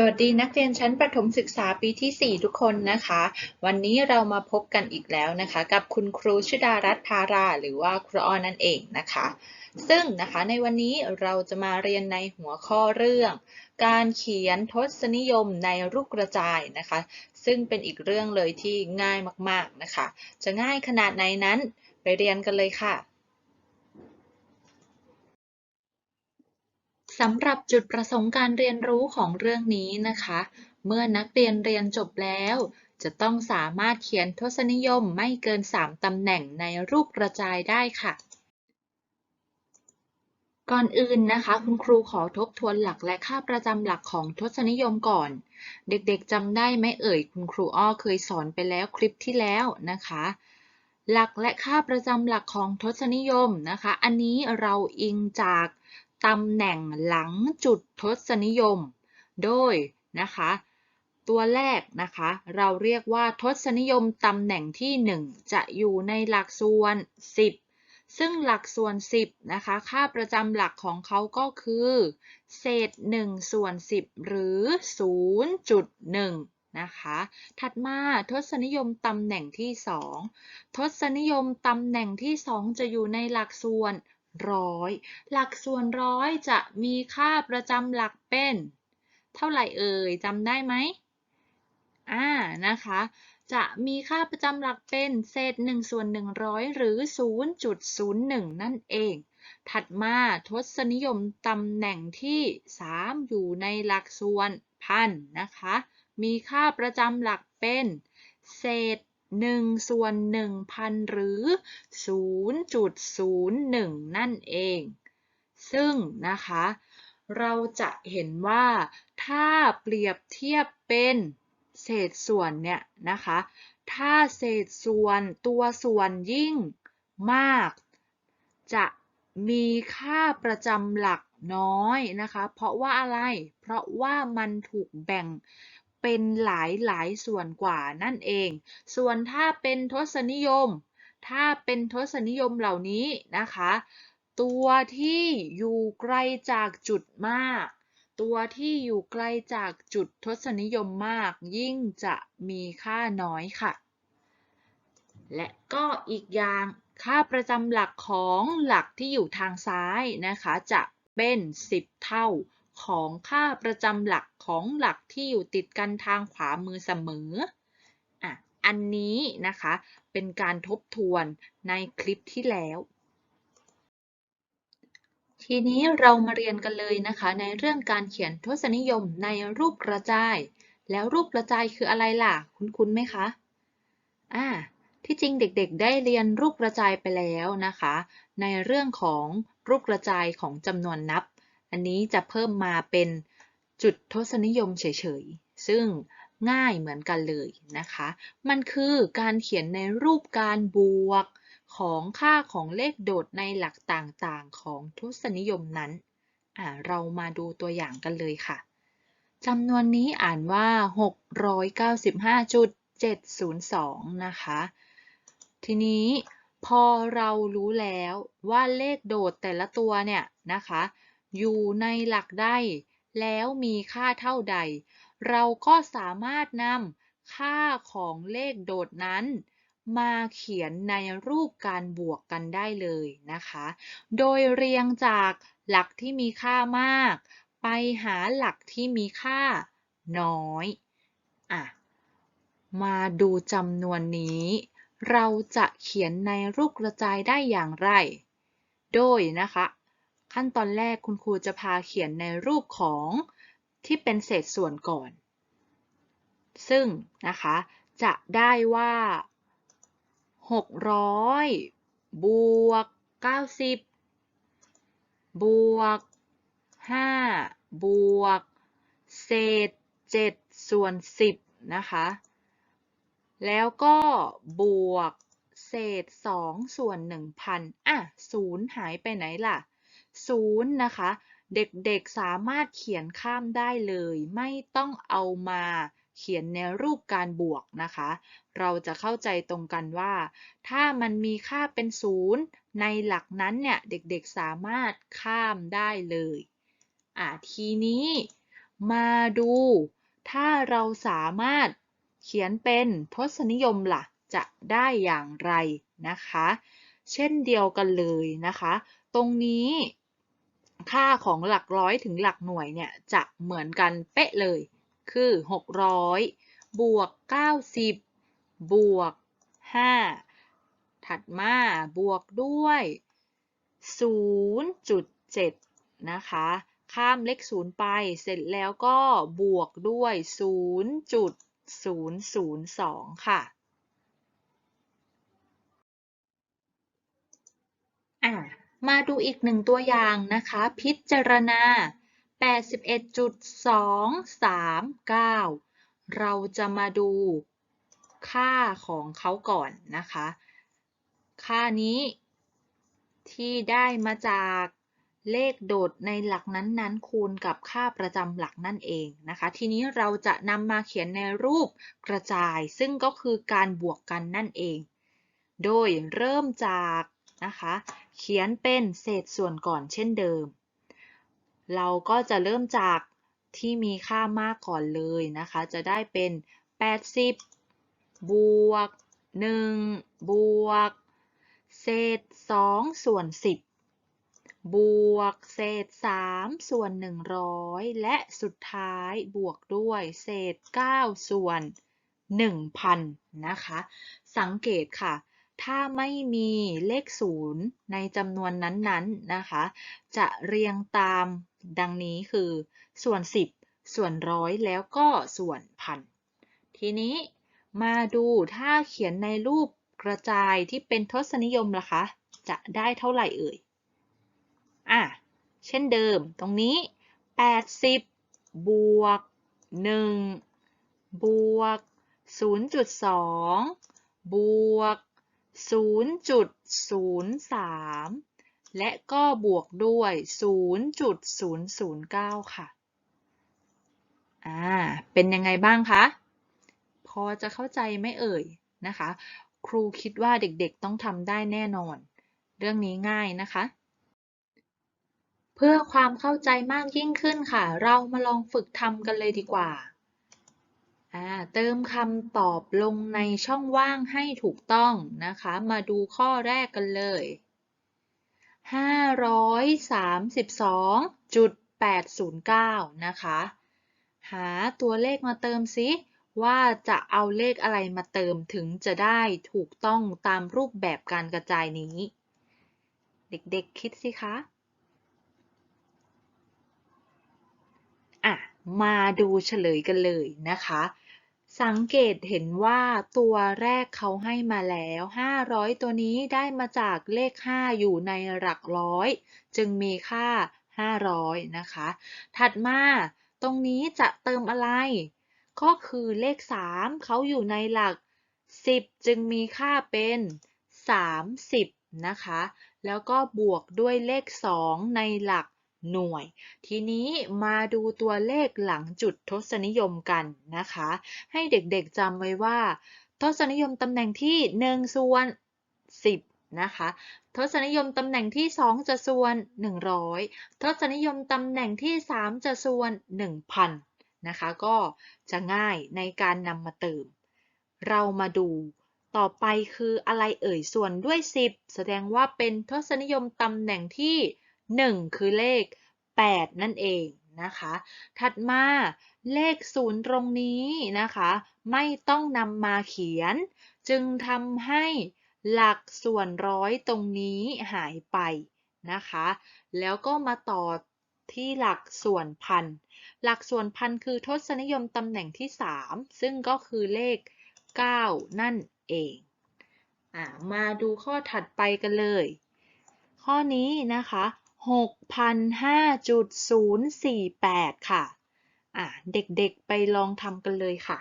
สวัสดีนักเรียนชั้นประถมศึกษาปีที่ 4 ทุกคนนะคะ วันนี้เรามาพบกันอีกแล้วนะคะ กับคุณครูชุดารัตน์พารา หรือว่าครูอ้อนั่นเองนะคะ ซึ่งนะคะในวันนี้เราจะมาเรียนในหัวข้อเรื่อง การเขียนทศนิยมในรูปกระจายนะคะ ซึ่งเป็นอีกเรื่องเลยที่ง่ายมากๆนะคะ จะง่ายขนาดไหนนั้นไปเรียนกันเลยค่ะ สำหรับจุดประสงค์การเรียนรู้ของเรื่องนี้นะคะ เมื่อนักเรียนเรียนจบแล้ว จะต้องสามารถเขียนทศนิยมไม่เกิน 3ตำแหน่งในรูปกระจายได้ค่ะ ก่อนอื่นนะคะ คุณครูขอทบทวนหลักและค่าประจำหลักของทศนิยมก่อน เด็กๆจำได้ไหมเอ่ย คุณครูอ้อเคยสอนไปแล้วคลิปที่แล้วนะคะหลักและค่าประจำหลักของทศนิยมนะคะ อันนี้เราอิงจาก ตำแหน่งหลังจุดทศนิยม โดยนะคะ ตัวแรกนะคะ เราเรียกว่าทศนิยมตำแหน่งที่ 1 จะอยู่ในหลักส่วน 10 ซึ่งหลักส่วน 10นะคะ ค่าประจำหลักของเขาก็คือ เศษ1ส่วน 10 หรือ 0.1นะคะถัดมาทศนิยมตำแหน่งที่ 2 ทศนิยมตำแหน่งที่ 2 จะอยู่ในหลักส่วน ร้อย หลักส่วนร้อยจะมีค่าประจำหลักเป็น เท่าไหร่เอ่ยจำได้ไหมอ่านะคะ จะมีค่าประจำหลักเป็นเศษ1ส่วน100 หรือ 0.01 นั่นเอง ถัดมาทศนิยมตำแหน่งที่ 3 อยู่ในหลักส่วนพันนะคะ มีค่าประจำหลักเป็น เศษ 1ส่วน1,000หรือ 0.01 นั่นเอง ซึ่งนะคะ เราจะเห็นว่าถ้าเปรียบเทียบเป็นเศษส่วนเนี่ยนะคะ ถ้าเศษส่วนตัวส่วนยิ่งมาก จะมีค่าประจำหลักน้อยนะคะ เพราะว่าอะไร เพราะว่ามันถูกแบ่ง เป็นหลายหลายส่วนกว่านั่นเอง ส่วนถ้าเป็นทศนิยม ถ้าเป็นทศนิยมเหล่านี้นะคะ ตัวที่อยู่ไกลจากจุดมาก ตัวที่อยู่ไกลจากจุดทศนิยมมาก ยิ่งจะมีค่าน้อยค่ะ และก็อีกอย่างค่าประจำหลักของหลักที่อยู่ทางซ้ายนะคะ จะเป็น 10 เท่า ของค่าประจำหลักของหลักที่อยู่ติดกันทางขวามือเสมออะอันนี้นะคะเป็นการทบทวนในคลิปที่แล้ว ทีนี้เรามาเรียนกันเลยนะคะ ในเรื่องการเขียนทศนิยมในรูปกระจาย แล้วรูปกระจายคืออะไรล่ะ คุ้นๆไหมคะอ่าที่จริงเด็กๆ ได้เรียนรูปกระจายไปแล้วนะคะ ในเรื่องของรูปกระจายของจำนวนนับ อันนี้จะเพิ่มมาเป็นจุดทศนิยมเฉยๆ ซึ่งง่ายเหมือนกันเลยนะคะ มันคือการเขียนในรูปการบวกของค่าของเลขโดดในหลักต่างๆ ของทศนิยมนั้น เรามาดูตัวอย่างกันเลยค่ะจำนวนนี้อ่านว่า 695.702 นะคะ ทีนี้พอเรารู้แล้วว่าเลขโดดแต่ละตัวเนี่ยนะคะ อยู่ในหลักใด แล้วมีค่าเท่าใด เราก็สามารถนำค่าของเลขโดดนั้น มาเขียนในรูปการบวกกันได้เลยนะคะ โดยเรียงจากหลักที่มีค่ามาก ไปหาหลักที่มีค่าน้อยอะมาดูจำนวนนี้ เราจะเขียนในรูปกระจายได้อย่างไร โดยนะคะ ขั้นตอนแรกคุณครูจะพาเขียนในรูปของที่เป็นเศษส่วนก่อน ซึ่งนะคะ จะได้ว่า 600 บวก 90 บวก 5 บวก เศษ 7 ส่วน 10 นะคะ แล้วก็บวกเศษ 2 ส่วน 1,000 อะ 0 หายไปไหนล่ะ 0 นะคะ เด็กๆสามารถเขียนข้ามได้เลย ไม่ต้องเอามาเขียนในรูปการบวกนะคะ เราจะเข้าใจตรงกันว่า ถ้ามันมีค่าเป็นศูนย์ในหลักนั้นเนี่ยเด็กๆสามารถข้ามได้เลยอะทีนี้มาดู ถ้าเราสามารถเขียนเป็นทศนิยมล่ะ จะได้อย่างไรนะคะ เช่นเดียวกันเลยนะคะ ตรงนี้ ค่าของหลักร้อยถึงหลักหน่วยเนี่ยจะเหมือนกันเป๊ะเลย คือ 600 บวก 90 บวก 5 ถัดมาบวกด้วย 0.7 นะคะ ข้ามเลข0ไป เสร็จแล้วก็บวกด้วย 0.002 ค่ะอะ มาดูอีกหนึ่งตัวอย่างนะคะ พิจารณา 81.239 เราจะมาดูค่าของเขาก่อนนะคะ ค่านี้ที่ได้มาจากเลขโดดในหลักนั้นๆ คูณกับค่าประจำหลักนั่นเองนะคะ ทีนี้เราจะนำมาเขียนในรูปกระจาย ซึ่งก็คือการบวกกันนั่นเอง โดยเริ่มจากนะคะ เขียนเป็นเศษส่วนก่อนเช่นเดิม เราก็จะเริ่มจากที่มีค่ามากก่อนเลยนะคะ จะได้เป็น 80 บวก 1 บวก เศษ 2 ส่วน 10 บวก เศษ 3 ส่วน 100 และสุดท้ายบวกด้วยเศษ 9 ส่วน 1,000 นะคะ สังเกตค่ะ ถ้าไม่มีเลขศูนย์ในจำนวนนั้นๆนะคะ จะเรียงตามดังนี้คือส่วน 10 ส่วนร้อยแล้วก็ส่วนพัน ทีนี้มาดูถ้าเขียนในรูปกระจายที่เป็นทศนิยมล่ะคะ จะได้เท่าไหร่เอ่ย อะ เช่นเดิมตรงนี้ 80 บวก 1 บวก 0.2 บวก 0.03 และก็บวกด้วย 0.009 ค่ะ อ่า เป็นยังไงบ้างคะ พอจะเข้าใจไหมเอ่ยนะคะ ครูคิดว่าเด็กๆต้องทำได้แน่นอน เรื่องนี้ง่ายนะคะ เพื่อความเข้าใจมากยิ่งขึ้นค่ะ เรามาลองฝึกทำกันเลยดีกว่า เติมคำตอบลงในช่องว่างให้ถูกต้องนะคะ มาดูข้อแรกกันเลย 532.809 นะคะ หาตัวเลขมาเติมซิว่าจะเอาเลขอะไรมาเติมถึงจะได้ถูกต้องตามรูปแบบการกระจายนี้ เด็กๆคิดสิคะ อะ มาดูเฉลยกันเลยนะคะ สังเกตเห็นว่าตัวแรกเขาให้มาแล้ว 500 ตัวนี้ได้มาจากเลข 5 อยู่ในหลักร้อย จึงมีค่า 500 นะคะ ถัดมาตรงนี้จะเติมอะไร ก็คือเลข 3 เขาอยู่ในหลัก 10 จึงมีค่าเป็น 30 นะคะ แล้วก็บวกด้วยเลข 2 ในหลัก หน่วย ทีนี้มาดูตัวเลขหลังจุดทศนิยมกันนะคะ ให้เด็กๆจำไว้ว่า ทศนิยมตำแหน่งที่1ส่วน 10 นะคะ ทศนิยมตำแหน่งที่ 2 จะส่วน 100 ทศนิยมตำแหน่งที่ 3 จะส่วน 1,000 นะคะ ก็จะง่ายในการนำมาเติม เรามาดูต่อไปคืออะไรเอ่ยส่วนด้วย 10 แสดงว่าเป็นทศนิยมตำแหน่งที่1 คือเลข 8 นั่นเองนะคะ ถัดมาเลข 0 ตรงนี้นะคะ ไม่ต้องนำมาเขียน จึงทำให้หลักส่วนร้อยตรงนี้หายไปนะคะ แล้วก็มาต่อที่หลักส่วนพัน หลักส่วนพันคือทศนิยมตำแหน่งที่ 3 ซึ่งก็คือเลข 9 นั่นเองอมาดูข้อถัดไปกันเลย ข้อนี้นะคะ 6,005.048ค่ะ อะ เด็กๆไปลองทำกันเลยค่ะ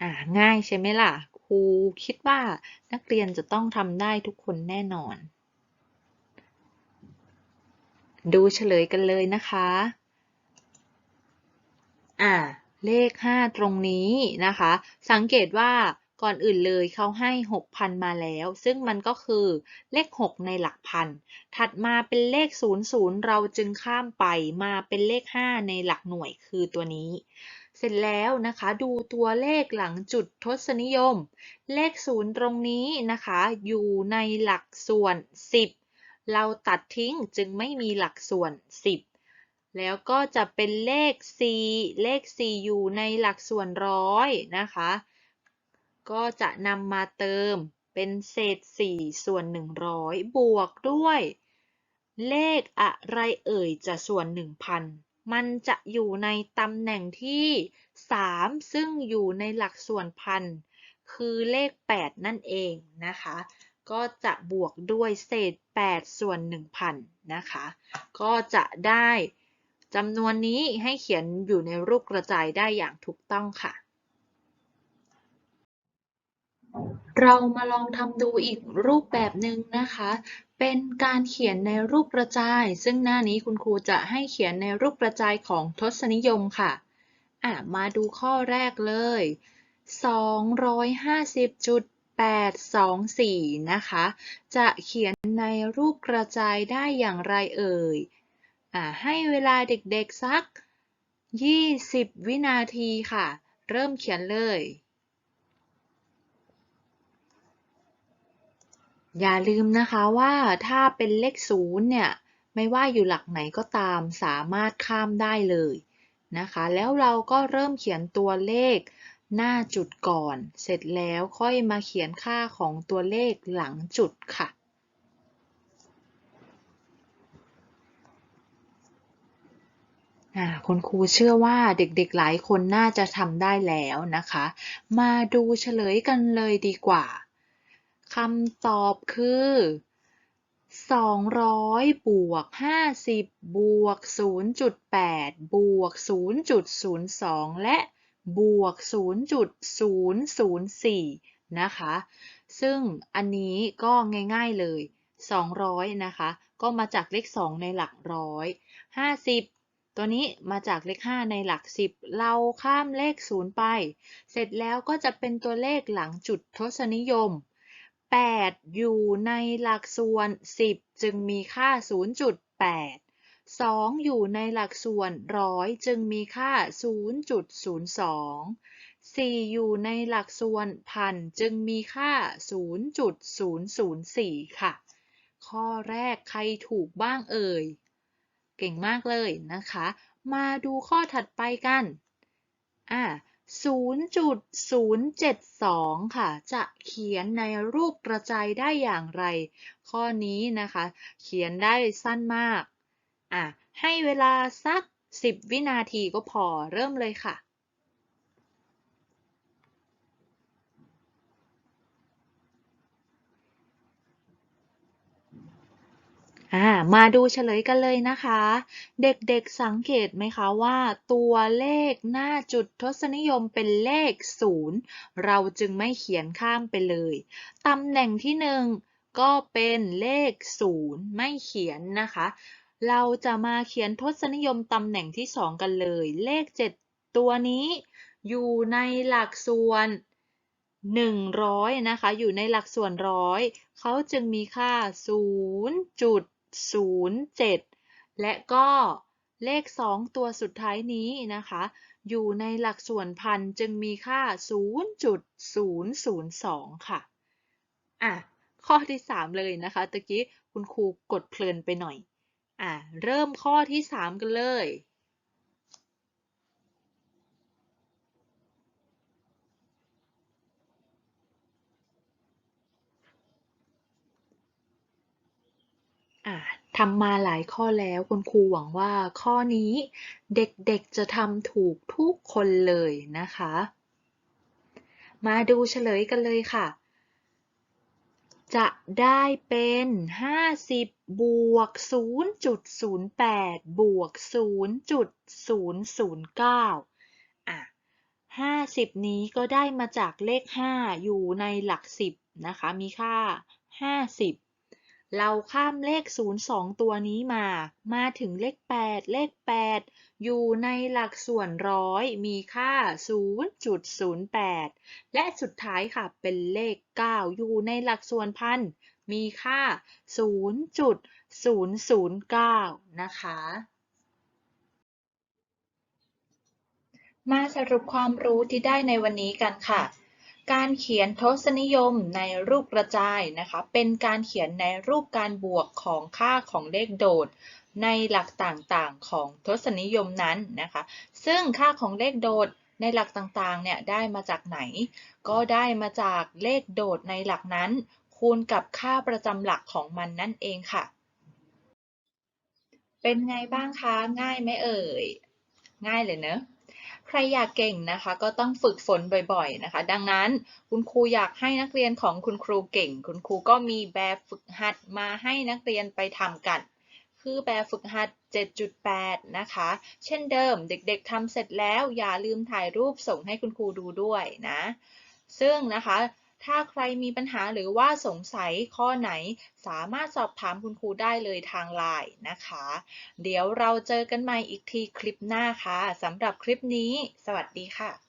อ่าง่ายใช่ไหมล่ะ ครูคิดว่านักเรียนจะต้องทำได้ทุกคนแน่นอน ดูเฉลยกันเลยนะคะ อ่าเลข 5 ตรงนี้นะคะ สังเกตว่า ก่อนอื่นเลยเขาให้ 6,000 มาแล้ว ซึ่งมันก็คือเลข 6 ในหลักพัน ถัดมาเป็นเลข 00 เราจึงข้ามไปมาเป็นเลข 5 ในหลักหน่วยคือตัวนี้ เสร็จแล้วนะคะดูตัวเลขหลังจุดทศนิยม เลข 0 ตรงนี้นะคะ อยู่ในหลักส่วน 10 เราตัดทิ้งจึงไม่มีหลักส่วน 10แล้วก็จะเป็นเลข4เลข4อยู่ในหลักส่วนร้อยนะคะ ก็จะนำมาเติมเป็นเศษ 4 ส่วน 100 บวกด้วย เลขอะไรเอ่ยจะส่วน 1,000 มันจะอยู่ในตำแหน่งที่ 3 ซึ่งอยู่ในหลักส่วนพันคือเลข 8 นั่นเองนะคะ ก็จะบวกด้วยเศษ 8 ส่วน 1,000 นะคะ ก็จะได้จำนวนนี้ให้เขียนอยู่ในรูปกระจายได้อย่างถูกต้องค่ะ เรามาลองทำดูอีกรูปแบบหนึ่งนะคะ เป็นการเขียนในรูปกระจาย ซึ่งหน้านี้คุณครูจะให้เขียนในรูปกระจายของทศนิยมค่ะอะมาดูข้อแรกเลย 250.824 นะคะ จะเขียนในรูปกระจายได้อย่างไรเอ่ยอะให้เวลาเด็กๆสัก 20 วินาทีค่ะ เริ่มเขียนเลย อย่าลืมนะคะว่าถ้าเป็นเลขศูนย์เนี่ย ไม่ว่าอยู่หลักไหนก็ตามสามารถข้ามได้เลยนะคะ แล้วเราก็เริ่มเขียนตัวเลขหน้าจุดก่อน เสร็จแล้วค่อยมาเขียนค่าของตัวเลขหลังจุดค่ะ คุณครูเชื่อว่าเด็กๆหลายคนน่าจะทำได้แล้วนะคะ มาดูเฉลยกันเลยดีกว่า คำตอบคือ 200 บวก 50 บวก 0.8 บวก 0.02 และบวก 0.004 นะคะ ซึ่งอันนี้ก็ง่ายๆเลย 200 นะคะ ก็มาจากเลข 2 ในหลักร้อย 50ตัวนี้มาจากเลข 5 ในหลัก 10 เราข้ามเลข 0 ไป เสร็จแล้วก็จะเป็นตัวเลขหลังจุดทศนิยม 8 อยู่ในหลักส่วน 10 จึงมีค่า 0.8 2 อยู่ในหลักส่วนร้อยจึงมีค่า 0.02 4 อยู่ในหลักส่วนพันจึงมีค่า 0.004 ค่ะ ข้อแรกใครถูกบ้างเอ่ย เก่งมากเลยนะคะ มาดูข้อถัดไปกัน อ่า 0.072ค่ะ จะเขียนในรูปกระจายได้อย่างไร ข้อนี้นะคะ เขียนได้สั้นมาก อะ ให้เวลาสัก10วินาทีก็พอ เริ่มเลยค่ะ อ่ามาดูเฉลยกันเลยนะคะ เด็กๆสังเกตไหมคะว่า ตัวเลขหน้าจุดทศนิยมเป็นเลข 0 เราจึงไม่เขียนข้ามไปเลย ตำแหน่งที่ 1 ก็เป็นเลข 0 ไม่เขียนนะคะ เราจะมาเขียนทศนิยมตำแหน่งที่ 2 กันเลย เลข 7 ตัวนี้อยู่ในหลักส่วน100นะคะ อยู่ในหลักส่วนร้อย เขาจึงมีค่า 0. 07 และก็เลข 2 ตัวสุดท้ายนี้นะคะ อยู่ในหลักส่วนพันจึงมีค่า 0.002 ค่ะ อะ ข้อที่ 3 เลยนะคะตะกี้คุณครูกดเพลินไปหน่อย อะ เริ่มข้อที่ 3 กันเลย ทำมาหลายข้อแล้วคุณครูหวังว่าข้อนี้เด็กๆจะทำถูกทุกคนเลยนะคะ มาดูเฉลยกันเลยค่ะ จะได้เป็น 50 บวก 0.08 บวก 0.009 อะ 50 นี้ก็ได้มาจากเลข 5 อยู่ในหลัก 10 นะคะ มีค่า 50 เราข้ามเลข 0 2 ตัวนี้มา มาถึงเลข 8 เลข 8 อยู่ในหลักส่วนร้อย มีค่า 0.08 และสุดท้ายค่ะเป็นเลข 9 อยู่ในหลักส่วนพัน มีค่า 0.009 นะคะมาสรุปความรู้ที่ได้ในวันนี้กันค่ะ การเขียนทศนิยมในรูปกระจายนะคะ เป็นการเขียนในรูปการบวกของค่าของเลขโดด ในหลักต่างๆของทศนิยมนั้นนะคะ ซึ่งค่าของเลขโดดในหลักต่างๆเนี่ยได้มาจากไหน ก็ได้มาจากเลขโดดในหลักนั้น คูณกับค่าประจำหลักของมันนั่นเองค่ะ เป็นไงบ้างคะ ง่ายไหมเอ่ย ง่ายเลยเนอะ รอยากเก่งนะคะ ก็ต้องฝึกฝนบ่อยๆนะคะ ดังนั้นคุณครูอยากให้นักเรียนของคุณครูเก่ง คุณครูก็มีแบบฝึกหัดมาให้นักเรียนไปทำกัน คือแบบฝึกหัด 7.8 นะคะ เช่นเดิมเด็กๆทำเสร็จแล้วอย่าลืมถ่ายรูปส่งให้คุณครูดูด้วยนะ ซึ่งนะคะ ถ้าใครมีปัญหาหรือว่าสงสัยข้อไหน สามารถสอบถามคุณครูได้เลยทางไลน์นะคะ เดี๋ยวเราเจอกันใหม่อีกทีคลิปหน้าค่ะสำหรับคลิปนี้ สวัสดีค่ะ